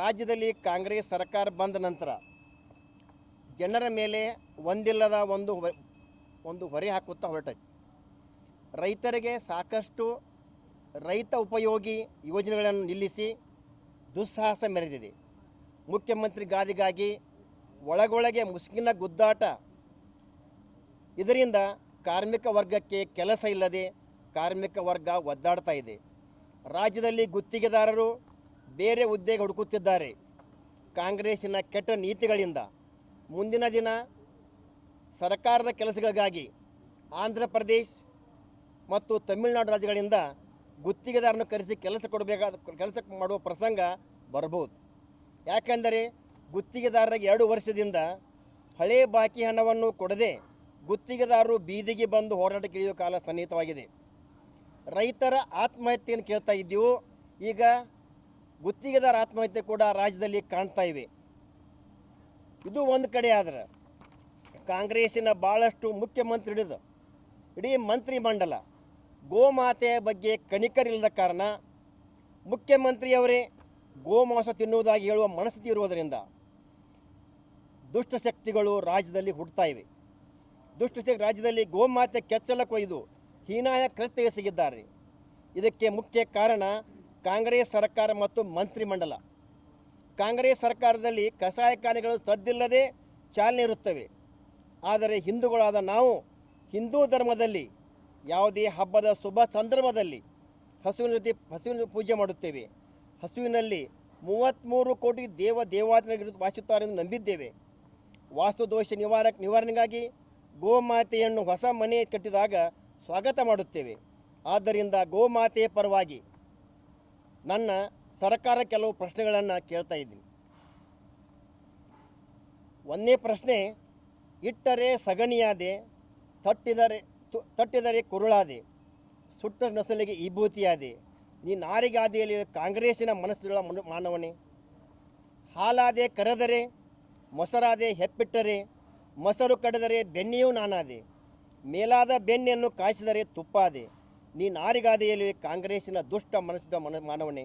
ರಾಜ್ಯದಲ್ಲಿ ಕಾಂಗ್ರೆಸ್ ಸರ್ಕಾರ ಬಂದ ನಂತರ ಜನರ ಮೇಲೆ ಒಂದಿಲ್ಲದ ಒಂದು ಒಂದು ಹೊರೆ ಹಾಕುತ್ತಾ ಹೊರಟೈತೆ. ರೈತರಿಗೆ ಸಾಕಷ್ಟು ರೈತ ಉಪಯೋಗಿ ಯೋಜನೆಗಳನ್ನು ನಿಲ್ಲಿಸಿ ದುಸ್ಸಾಹಸ ಮೆರೆದಿದೆ. ಮುಖ್ಯಮಂತ್ರಿ ಗಾದಿಗಾಗಿ ಒಳಗೊಳಗೆ ಮುಸುಕಿನ ಗುದ್ದಾಟ. ಇದರಿಂದ ಕಾರ್ಮಿಕ ವರ್ಗಕ್ಕೆ ಕೆಲಸ ಇಲ್ಲದೆ ಕಾರ್ಮಿಕ ವರ್ಗ ಒದ್ದಾಡ್ತಾ ಇದೆ. ರಾಜ್ಯದಲ್ಲಿ ಗುತ್ತಿಗೆದಾರರು ಬೇರೆ ಹುದ್ದೆಗೆ ಹುಡುಕುತ್ತಿದ್ದಾರೆ. ಕಾಂಗ್ರೆಸ್ಸಿನ ಕೆಟ್ಟ ನೀತಿಗಳಿಂದ ಮುಂದಿನ ದಿನ ಸರ್ಕಾರದ ಕೆಲಸಗಳಿಗಾಗಿ ಆಂಧ್ರ ಪ್ರದೇಶ್ ಮತ್ತು ತಮಿಳುನಾಡು ರಾಜ್ಯಗಳಿಂದ ಗುತ್ತಿಗೆದಾರನ್ನು ಕರೆಸಿ ಕೆಲಸ ಕೊಡಬೇಕಾದ, ಕೆಲಸ ಮಾಡುವ ಪ್ರಸಂಗ ಬರಬಹುದು. ಯಾಕೆಂದರೆ ಗುತ್ತಿಗೆದಾರರಿಗೆ ಎರಡು ವರ್ಷದಿಂದ ಹಳೆ ಬಾಕಿ ಹಣವನ್ನು ಕೊಡದೆ ಗುತ್ತಿಗೆದಾರರು ಬೀದಿಗೆ ಬಂದು ಹೋರಾಟಕ್ಕೆ ಇಳಿಯುವ ಕಾಲ ಸನ್ನಿಹಿತವಾಗಿದೆ. ರೈತರ ಆತ್ಮಹತ್ಯೆಯನ್ನು ಕೇಳ್ತಾ ಇದ್ದೀವೋ, ಈಗ ಗುತ್ತಿಗೆದಾರ ಆತ್ಮಹತ್ಯೆ ಕೂಡ ರಾಜ್ಯದಲ್ಲಿ ಕಾಣ್ತಾ ಇವೆ ಇದು ಒಂದು ಕಡೆ ಆದ್ರೆ ಕಾಂಗ್ರೆಸ್ಸಿನ ಭಾಳಷ್ಟು ಮುಖ್ಯಮಂತ್ರಿ ಹಿಡಿದು ಇಡೀ ಮಂತ್ರಿಮಂಡಲ ಗೋಮಾತೆಯ ಬಗ್ಗೆ ಕಣಿಕರಿಲ್ಲದ ಕಾರಣ ಮುಖ್ಯಮಂತ್ರಿಯವರೇ ಗೋಮಾಂಸ ತಿನ್ನುವುದಾಗಿ ಹೇಳುವ ಮನಸ್ಥಿತಿ ಇರುವುದರಿಂದ ದುಷ್ಟಶಕ್ತಿಗಳು ರಾಜ್ಯದಲ್ಲಿ ಹುಡ್ತಾ ಇವೆ. ದುಷ್ಟಶಕ್ತಿ ರಾಜ್ಯದಲ್ಲಿ ಗೋಮಾತೆ ಕೆಚ್ಚಲ ಕೊಯ್ದು ಹೀನಾಯ ಕೃತ್ಯ ಎಸಗಿದ್ದಾರೆ. ಇದಕ್ಕೆ ಮುಖ್ಯ ಕಾರಣ ಕಾಂಗ್ರೆಸ್ ಸರ್ಕಾರ ಮತ್ತು ಮಂತ್ರಿಮಂಡಲ. ಕಾಂಗ್ರೆಸ್ ಸರ್ಕಾರದಲ್ಲಿ ಕಸಾಯಖಾನೆಗಳು ಸದ್ದಿಲ್ಲದೆ ಚಾಲನೆ ಇರುತ್ತವೆ. ಆದರೆ ಹಿಂದೂಗಳಾದ ನಾವು ಹಿಂದೂ ಧರ್ಮದಲ್ಲಿ ಯಾವುದೇ ಹಬ್ಬದ ಶುಭ ಸಂದರ್ಭದಲ್ಲಿ ಹಸುವಿನ ಜೊತೆ ಹಸುವಿನ ಪೂಜೆ ಮಾಡುತ್ತೇವೆ. ಹಸುವಿನಲ್ಲಿ ಮೂವತ್ತ್ಮೂರು ಕೋಟಿ ದೇವ ದೇವಾದಿಗಳು ವಾಸಿಸುತ್ತಾರೆ ಎಂದು ನಂಬಿದ್ದೇವೆ. ವಾಸ್ತುದೋಷ ನಿವಾರಕ ನಿವಾರಣೆಗಾಗಿ ಗೋಮಾತೆಯನ್ನು ಹೊಸ ಮನೆ ಕಟ್ಟಿದಾಗ ಸ್ವಾಗತ ಮಾಡುತ್ತೇವೆ. ಆದ್ದರಿಂದ ಗೋಮಾತೆಯ ಪರವಾಗಿ ನನ್ನ ಸರ್ಕಾರ ಕೆಲವು ಪ್ರಶ್ನೆಗಳನ್ನು ಕೇಳ್ತಾ ಇದ್ದೀನಿ. ಒಂದೇ ಪ್ರಶ್ನೆ, ಇಟ್ಟರೆ ಸಗಣಿಯಾದೆ, ತಟ್ಟಿದರೆ ತಟ್ಟಿದರೆ ಕುರುಳಾದೆ, ಸುಟ್ಟ ನಸಲಿಗೆ ವಿಭೂತಿಯಾದೆ ನೀ ನಾರಿಗಾದಿಯಲ್ಲಿ ಕಾಂಗ್ರೆಸ್ಸಿನ ಮನಸ್ಸುಗಳ ಮನು- ಮಾನವನೇ. ಹಾಲಾದೆ ಕರೆದರೆ, ಮೊಸರಾದೆ ಹೆಪ್ಪಿಟ್ಟರೆ, ಮೊಸರು ಕಡಿದರೆ ಬೆಣ್ಣೆಯೂ ನಾನಾದೆ. ಮೇಲಾದ ಬೆಣ್ಣೆಯನ್ನು ಕಾಯಿಸಿದರೆ ತುಪ್ಪಾದೆ. ನೀ ನಾರಿಗಾದೆಯಲ್ಲಿ ಕಾಂಗ್ರೆಸ್ಸಿನ ದುಷ್ಟ ಮನಸ್ಸಿದ ಮನ, ಮಾನವನೇ.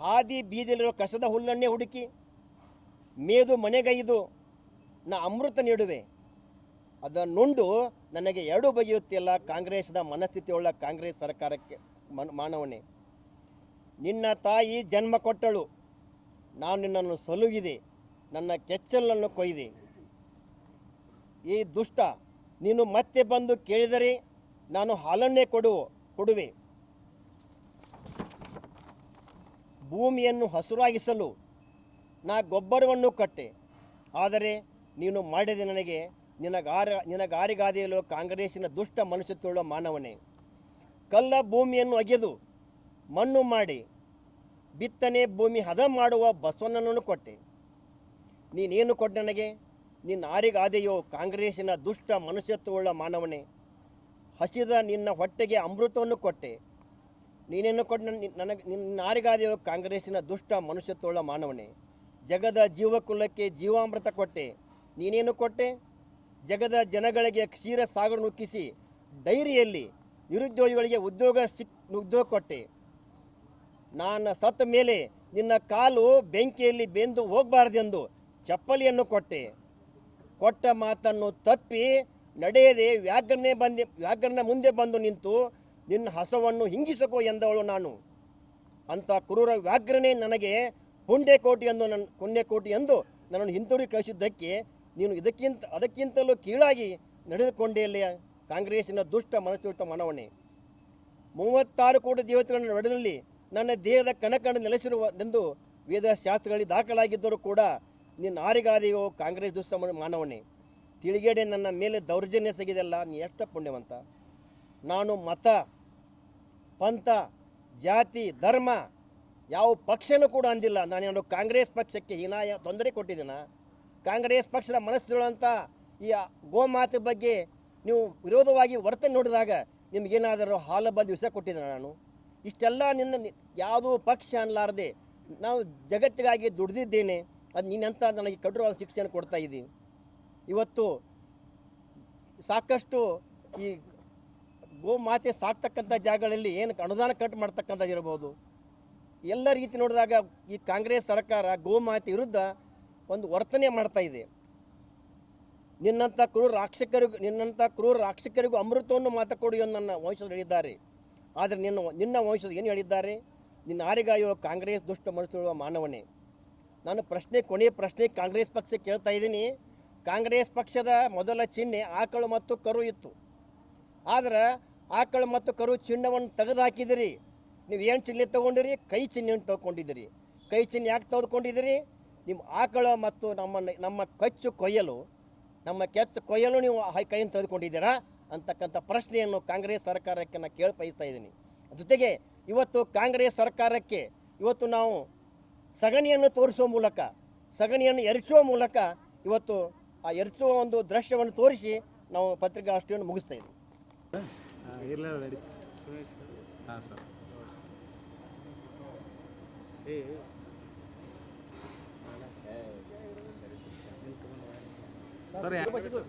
ಹಾದಿ ಬೀದಿಲಿರುವ ಕಸದ ಹುಲ್ಲನ್ನೇ ಹುಡುಕಿ, ಮೇದು ಮನೆಗೈದು ನಾ ಅಮೃತ ನೀಡುವೆ. ಅದನ್ನುಂಡು ನನಗೆ ಎರಡು ಬಗೆಯುತ್ತಿಲ್ಲ ಕಾಂಗ್ರೆಸ್ನ ಮನಸ್ಥಿತಿಯುಳ್ಳ ಕಾಂಗ್ರೆಸ್ ಸರ್ಕಾರಕ್ಕೆ ಮನ್, ಮಾನವನೇ. ನಿನ್ನ ತಾಯಿ ಜನ್ಮ ಕೊಟ್ಟಳು. ನಾನು ನಿನ್ನನ್ನು ಸಲುಗಿದೆ. ನನ್ನ ಕೆಚ್ಚಲನ್ನು ಕೊಯ್ದೆ. ಈ ದುಷ್ಟ, ನೀನು ಮತ್ತೆ ಬಂದು ಕೇಳಿದರೆ ನಾನು ಹಾಲನ್ನೇ ಕೊಡು, ಕೊಡುವೆ. ಭೂಮಿಯನ್ನು ಹಸುರಾಗಿಸಲು ನಾ ಗೊಬ್ಬರವನ್ನು ಕಟ್ಟೆ. ಆದರೆ ನೀನು ಮಾಡಿದೆ ನನಗೆ ನಿನಗಾರ, ನಿನಗಾರಿಗಾದಿಯಲು ಕಾಂಗ್ರೆಸ್ಸಿನ ದುಷ್ಟ ಮನುಷ್ಯತ್ವವುಳ್ಳ ಮಾನವನೇ. ಕಲ್ಲ ಭೂಮಿಯನ್ನು ಅಗೆದು, ಮಣ್ಣು ಮಾಡಿ, ಬಿತ್ತನೆ ಭೂಮಿ ಹದ ಮಾಡುವ ಬಸವಣ್ಣನನ್ನು ಕೊಟ್ಟೆ. ನೀನೇನು ಕೊಟ್ಟೆ ನನಗೆ? ನಿನ್ನ ಆರಿಗಾದೆಯೋ ಕಾಂಗ್ರೆಸ್ಸಿನ ದುಷ್ಟ ಮನುಷ್ಯತ್ವವುಳ್ಳ ಮಾನವನೇ. ಹಸಿದ ನಿನ್ನ ಹೊಟ್ಟೆಗೆ ಅಮೃತವನ್ನು ಕೊಟ್ಟೆ. ನೀನೇನು ಕೊಟ್ಟು ನನಗೆ ನಿನ್ನ ಆರಿಗಾದೆಯೋ ಕಾಂಗ್ರೆಸ್ಸಿನ ದುಷ್ಟ ಮನುಷ್ಯತ್ವಳ ಮಾನವನೇ. ಜಗದ ಜೀವಕುಲಕ್ಕೆ ಜೀವಾಮೃತ ಕೊಟ್ಟೆ. ನೀನೇನು ಕೊಟ್ಟೆ? ಜಗದ ಜನಗಳಿಗೆ ಕ್ಷೀರ ಸಾಗರ ನುಕ್ಕಿಸಿ ಡೈರಿಯಲ್ಲಿ ನಿರುದ್ಯೋಗಿಗಳಿಗೆ ಉದ್ಯೋಗ ಸಿಕ್ ಉದ್ಯೋಗ ಕೊಟ್ಟೆ. ನಾನು ಸತ್ತ ಮೇಲೆ ನಿನ್ನ ಕಾಲು ಬೆಂಕಿಯಲ್ಲಿ ಬೆಂದು ಹೋಗಬಾರ್ದೆಂದು ಚಪ್ಪಲಿಯನ್ನು ಕೊಟ್ಟೆ. ಕೊಟ್ಟ ಮಾತನ್ನು ತಪ್ಪಿ ನಡೆಯದೆ ವ್ಯಾಕರಣೆ ಬಂದೆ ವ್ಯಾಕರಣ ಮುಂದೆ ಬಂದು ನಿಂತು ನಿನ್ನ ಹಸವನ್ನು ಹಿಂಗಿಸಕೋ ಎಂದವಳು ನಾನು. ಅಂತ ಕ್ರೂರ ವ್ಯಾಘ್ರನೇ ನನಗೆ ಪುಂಡೆಕೋಟಿ ಎಂದು ನನ್ನ ಪುಣ್ಯಕೋಟಿ ಎಂದು ನನ್ನನ್ನು ಹಿಂತಿರುಗಿ ಕಳಿಸಿದ್ದಕ್ಕೆ ನೀನು ಇದಕ್ಕಿಂತ, ಅದಕ್ಕಿಂತಲೂ ಕೀಳಾಗಿ ನಡೆದುಕೊಂಡೇ ಇಲ್ಲ ಕಾಂಗ್ರೆಸ್ಸಿನ ದುಷ್ಟ ಮನಸ್ಸುತ್ತ ಮನವಣೆ ಮೂವತ್ತಾರು ಕೋಟಿ ದೇವತೆಗಳ ನಡುವಿನಲ್ಲಿ ನನ್ನ ದೇಹದ ಕಣಕಣ ವೇದ ಶಾಸ್ತ್ರಗಳಲ್ಲಿ ದಾಖಲಾಗಿದ್ದರೂ ಕೂಡ ನಿನ್ನ ಆರಿಗಾದೆಯೋ ಕಾಂಗ್ರೆಸ್ ದುಷ್ಟ ಮನ- ಮಾನವನೇ. ತಿಳಿಗೇಡೆ ನನ್ನ ಮೇಲೆ ದೌರ್ಜನ್ಯ ಸಗಿದೆಲ್ಲ ನೀ ಎಷ್ಟು ಪುಣ್ಯವಂತ? ನಾನು ಮತ, ಪಂಥ, ಜಾತಿ, ಧರ್ಮ ಯಾವ ಪಕ್ಷನೂ ಕೂಡ ಅಂದಿಲ್ಲ. ನಾನು ಕಾಂಗ್ರೆಸ್ ಪಕ್ಷಕ್ಕೆ ಹೀನಾಯ ತೊಂದರೆ ಕೊಟ್ಟಿದ್ದೀನ? ಕಾಂಗ್ರೆಸ್ ಪಕ್ಷದ ಮನಸ್ಸುಗಳಂತ ಈ ಗೋಮಾತೆ ಬಗ್ಗೆ ನೀವು ವಿರೋಧವಾಗಿ ವರ್ತನೆ ನೋಡಿದಾಗ ನಿಮಗೇನಾದರೂ ಹಾಲು ಬಂದು ವಿಷ ಕೊಟ್ಟಿದ್ದೆ ನಾನು? ಇಷ್ಟೆಲ್ಲ ನಿನ್ನ ಯಾವುದೂ ಪಕ್ಷ ಅನ್ನಲಾರದೆ ನಾವು ಜಗತ್ತಿಗಾಗಿ ದುಡ್ದಿದ್ದೇನೆ. ಅದು ನೀನಂತ ನನಗೆ ಕಠೋರವಾದ ಶಿಕ್ಷೆಯನ್ನು ಕೊಡ್ತಾ ಇದ್ದೀನಿ ಇವತ್ತು ಸಾಕಷ್ಟು ಈ ಗೋಮಾತೆ ಸಾಕ್ತಕ್ಕಂಥ ಜಾಗಗಳಲ್ಲಿ ಏನು ಅನುದಾನ ಕಟ್ ಮಾಡ್ತಕ್ಕಂಥದ್ದು ಇರ್ಬೋದು. ಎಲ್ಲ ರೀತಿ ನೋಡಿದಾಗ ಈ ಕಾಂಗ್ರೆಸ್ ಸರ್ಕಾರ ಗೋಮಾತೆ ವಿರುದ್ಧ ಒಂದು ವರ್ತನೆ ಮಾಡ್ತಾ ಇದೆ. ನಿನ್ನಂಥ ಕ್ರೂರ ರಾಕ್ಷಕರಿಗೂ, ನಿನ್ನಂಥ ಕ್ರೂರ ರಾಕ್ಷಕರಿಗೂ ಅಮೃತವನ್ನು ಮಾತ ಕೊಡಿ ಎಂದು ನನ್ನ ವಂಶದಲ್ಲಿ ಹೇಳಿದ್ದಾರೆ. ಆದರೆ ನಿನ್ನ ನಿನ್ನ ವಂಶದ ಏನು ಹೇಳಿದ್ದಾರೆ? ನಿನ್ನ ಆರಿಗಾಯುವ ಕಾಂಗ್ರೆಸ್ ದುಷ್ಟ ಮನಸ್ಸುಳುವ ಮಾನವನೇ. ನಾನು ಪ್ರಶ್ನೆ ಕೊನೆಯ ಪ್ರಶ್ನೆ ಕಾಂಗ್ರೆಸ್ ಪಕ್ಷ ಕೇಳ್ತಾ ಇದ್ದೀನಿ. ಕಾಂಗ್ರೆಸ್ ಪಕ್ಷದ ಮೊದಲ ಚಿಹ್ನೆ ಆಕಳು ಮತ್ತು ಕರು ಇತ್ತು. ಆದ್ರೆ ಆಕಳು ಮತ್ತು ಕರು ಚಿಹ್ನವನ್ನು ತೆಗೆದು ಹಾಕಿದಿರಿ ನೀವು ಏನು ಚಿಹ್ನೆ ತೊಗೊಂಡಿರಿ? ಕೈ ಚಿಹ್ನೆಯನ್ನು ತೊಗೊಂಡಿದ್ದೀರಿ ಕೈ ಚಿಹ್ನೆ ಯಾಕೆ ತೆಗೆದುಕೊಂಡಿದ್ದೀರಿ ನಿಮ್ಮ ಆಕಳು ಮತ್ತು ನಮ್ಮ ನಮ್ಮ ಕಚ್ಚು ಕೊಯ್ಯಲು, ನಮ್ಮ ಕೆಚ್ಚು ಕೊಯ್ಯಲು ನೀವು ಕೈಯನ್ನು ತೆಗೆದುಕೊಂಡಿದ್ದೀರಾ ಅಂತಕ್ಕಂಥ ಪ್ರಶ್ನೆಯನ್ನು ಕಾಂಗ್ರೆಸ್ ಸರ್ಕಾರಕ್ಕೆ ನಾನು ಕೇಳಿ ಬಯಸ್ತಾ ಇದ್ದೀನಿ. ಜೊತೆಗೆ ಇವತ್ತು ಕಾಂಗ್ರೆಸ್ ಸರ್ಕಾರಕ್ಕೆ ಇವತ್ತು ನಾವು ಸಗಣಿಯನ್ನು ತೋರಿಸುವ ಮೂಲಕ, ಸಗಣಿಯನ್ನು ಎರಚುವ ಮೂಲಕ ಇವತ್ತು ಆ ಎರಚುವ ಒಂದು ದೃಶ್ಯವನ್ನು ತೋರಿಸಿ ನಾವು ಪತ್ರಿಕಾಗೋಷ್ಠಿಯನ್ನು ಮುಗಿಸ್ತಾ ಇದ್ದೀವಿ. ಇಲ್ಲ ರೆಡಿ ಹಾಂ ಸರ್ ಸರ್.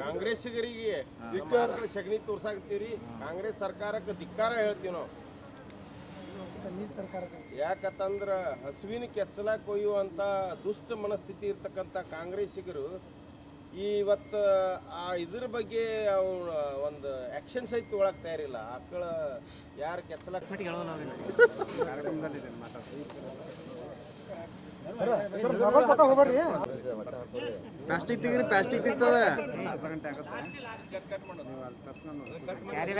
ಕಾಂಗ್ರೆಸ್ಸಿಗರಿಗೆ ಧಿಕ್ಕಾರ ಸಗಣಿ ತೋರ್ಸಾಕತ್ತೀವ್ರಿ. ಕಾಂಗ್ರೆಸ್ ಸರ್ಕಾರಕ್ಕೆ ಧಿಕ್ಕಾರ ಹೇಳ್ತೀವಿ ನಾವು. ಯಾಕಂತಂದ್ರ ಹಸುವಿನ ಕೆಚ್ಚಲ ಕೊಯ್ಯುವಂತ ದುಷ್ಟ ಮನಸ್ಥಿತಿ ಇರ್ತಕ್ಕಂಥ ಕಾಂಗ್ರೆಸ್ಸಿಗರು ಇವತ್ತು ಆ ಇದ್ರ ಬಗ್ಗೆ ಅವ ಒಂದು ಆ್ಯಕ್ಷನ್ ಸಹಿತ ತೊಗೊಳಕ್ ತಯಾರಿಲ್ಲ. ಆಕಳ ಯಾರು ಕೆಚ್ಚಲ ಪ್ಲಾಸ್ಟಿಕ್ ತೆಗಿರಿ ಪ್ಲಾಸ್ಟಿಕ್ ತಿಂತದ ಕ್ಯಾರಿ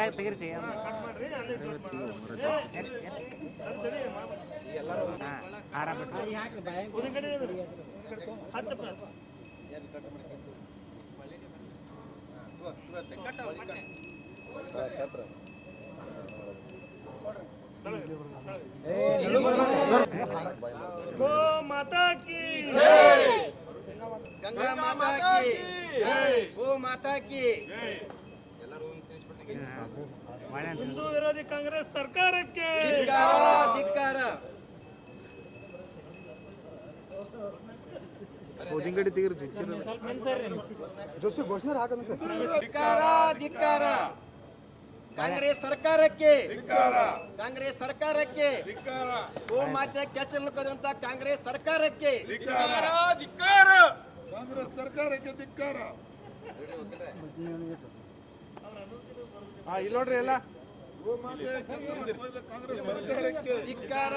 जय ओ ಗಂಗಾ ಮಾತಾ ಕಿ. ಗೋ ಮಾತಾ ಕಿ. ಹಿಂದೂ ವಿರೋಧಿ ಕಾಂಗ್ರೆಸ್ ಸರ್ಕಾರಕ್ಕೆ. ಧಿಕ್ಕಾರ ಧಿಕ್ಕಾರ. ಉದ್ದಿನ ಗಡಿ ಹಾಕೋಣ ಸರ್ ಧಿಕ್ಕಾರ ಧಿಕ್ಕಾರ. ಕಾಂಗ್ರೆಸ್ ಸರ್ಕಾರಕ್ಕೆ. ಕಾಂಗ್ರೆಸ್ ಸರ್ಕಾರಕ್ಕೆ. ಗೋಮಾತೆ ಕೆಚ್ಚಲು ಕದಂತ ಕಾಂಗ್ರೆಸ್ ಸರ್ಕಾರಕ್ಕೆ. ಕಾಂಗ್ರೆಸ್ ಸರ್ಕಾರಕ್ಕೆ ಧಿಕ್ಕಾರ. ಇಲ್ಲ ನೋಡ್ರಿ ಎಲ್ಲ. ಕಾಂಗ್ರೆಸ್ ಸರ್ಕಾರಕ್ಕೆ. ಧಿಕ್ಕಾರ.